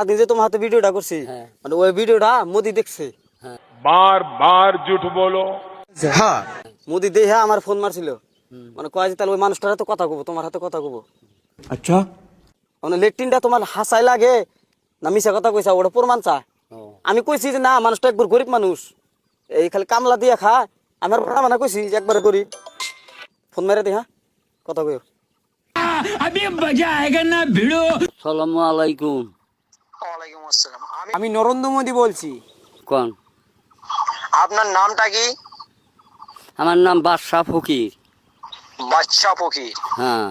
আগে যে তোমার হাতে ভিডিওটা করছি। হ্যাঁ। মানে ওই ভিডিওটা মোদি দেখছে। হ্যাঁ। বার বার বলো। হ্যাঁ। মোদি আমার ফোন মারছিল। মানে কয় যে তাহলে ওই মানুষটার হাতে কথা তোমার হাতে কথা আচ্ছা। মানে লেট্রিনটা তোমার হাসাই লাগে না মিশা কথা কইসা ওটা প্রমাণ চা আমি কইছি যে না মানুষটা একবার গরিব মানুষ। এই খালি কামলা দিয়ে খা। আমার বড় মানে কইছি যে একবার গরিব। ফোন মেরে দে হ্যাঁ। কথা কই আমি বাজা না ভিড়ো। সালামু আলাইকুম। ওয়ালাইকুম আসসালাম। আমি আমি নরেন্দ্র মোদী বলছি। কোন? আপনার নামটা কি? আমার নাম বাদশাহ ফকির। বাদশাহ ফকির। হ্যাঁ।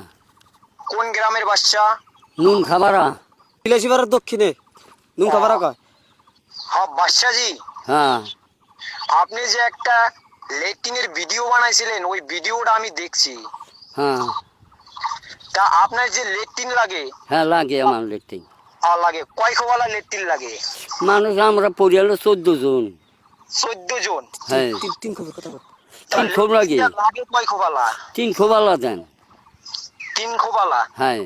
কোন গ্রামের বাচ্চা নুন খাবারা বিলাসীবাড়ার দক্ষিণে। নুন খাবার কয়? হ্যাঁ বাচ্চাজি হ্যাঁ। আপনি যে একটা লেট্রিনের ভিডিও বানাইছিলেন ওই ভিডিওটা আমি দেখছি। হ্যাঁ। তা আপনার যে লেট্রিন লাগে হ্যাঁ লাগে আমার দেখতে আর লাগে কয় খোয়ালা লেট্রিন লাগে? মানুষ আমরা পরিয়ালে চোদ্দ জন। চোদ্দ জন? হ্যাঁ। তিন তিন কথা তিন খোপ লাগে। লাগে কয় খোয়ালা তিন খোবালা দেন। তিন খোয়ালা হ্যাঁ।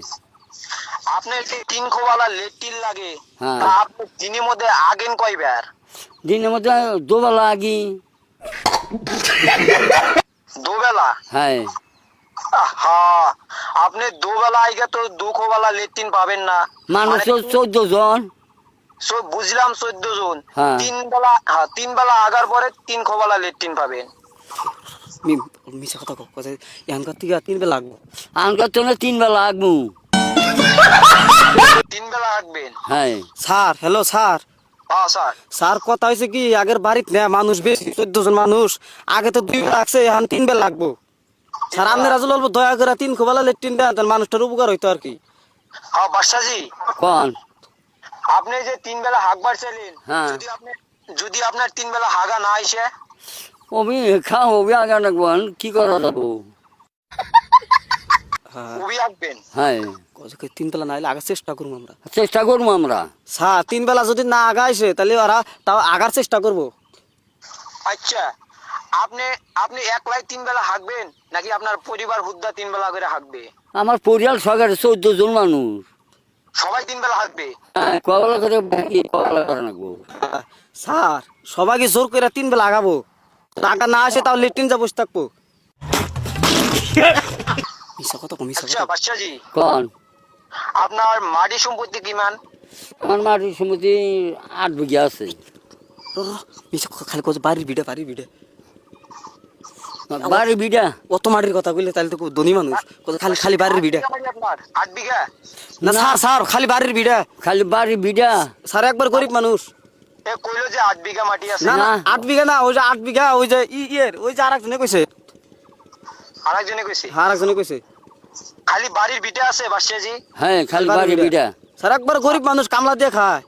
আপনার তিন খোয়ালা লেট্রিন লাগে হ্যাঁ। তা আপনি দিনের মধ্যে আগেন কয়বার? দিনের মধ্যে দোবেলা আগি। দুবেলা? হ্যাঁ। হ্যাঁ আপনি দুবেলা আইগে তো দু খোয়ালা লেট্রিন পাবেন না। মানুষ মানে- চোদ্দ জন। বুঝলাম চোদ্দ জন। হ্যাঁ। তিন বেলা হ্যাঁ তিন বেলা আগার পরে তিন খোবালা লেট্রিন পাবেন। মিশা কথা কথা এখানকার থেকে তিন বেলা লাগবো। আনকার তো না তিন বেলা তিন বেলা হ্যাঁ। Sir hello sir. হ্যাঁ স্যার। স্যার কথা হয়েছে কি আগের বাড়িতে না মানুষ বেশি চোদ্দ জন মানুষ। আগে তো দুই বেলা লাগছে এখন তিন বেলা লাগবো। স্যার আপনারা দয়া করে তিন খোবালা লেট্রিন দেন তাহলে মানুষটার উপকার হইতো আর কি। হ্যাঁ কন? আপনি যে তিন বেলা চাইলেন হ্যাঁ। যদি আপনি যদি আপনার তিন বেলা হাগা না আইসে? খাও ওবি আগা কি করা যাব? হ্যাঁ। হ্যাঁ। কইছে তিন বেলা না হলে আগার চেষ্টা করব আমরা। চেষ্টা করব আমরা। স্যার তিন বেলা যদি না আগাইছে তাহলে ওরা তাও আগার চেষ্টা করব। আচ্ছা। আপনি আপনি একলাই তিন বেলা হাঁকবেন নাকি আপনার পরিবার হুদ্দা তিন বেলা করে হাঁকবে? আমার পরিয়াল সরকারে চোদ্দ জন মানুষ। সবাই তিন বেলা হাঁকবে? হ্যাঁ, কবলা করে কবলা করে স্যার সবাইকে জোর করে তিন বেলা আগাবো টাকা না আসে তাও লেট্রিন যা বসে থাকব। মিশা কথা কম মিশা আচ্ছা আপনার মাটি সম্পত্তি কিমান আমার মাটির সমিতি আট বিঘা আছে। মিশা খালি কথা বাড়ির ভিড়ে বাড়ির ভিড়ে। বাড়ি বিঘা অত মাটির কথা বললে তাহলে তো খুব ধনী মানুষ। খালি খালি বাড়ির আট বিঘা বিঘা না স্যার স্যার খালি বাড়ির ভিড়ে খালি বাড়ি। বিঘা স্যার একবার গরিব মানুষ। এ কইলো যে আট বিঘা মাটি আছে। না। আট বিঘা না ওই যে আট বিঘা ওই যে ই ইয়ের ওই যে কইছে। কইছে? আর একজনে কইছে। খালি বাড়ির ভিটে আছে বাদশাজি হ্যাঁ খালি বাড়ি। স্যার একবার গরিব মানুষ কামলা দিয়ে খায়।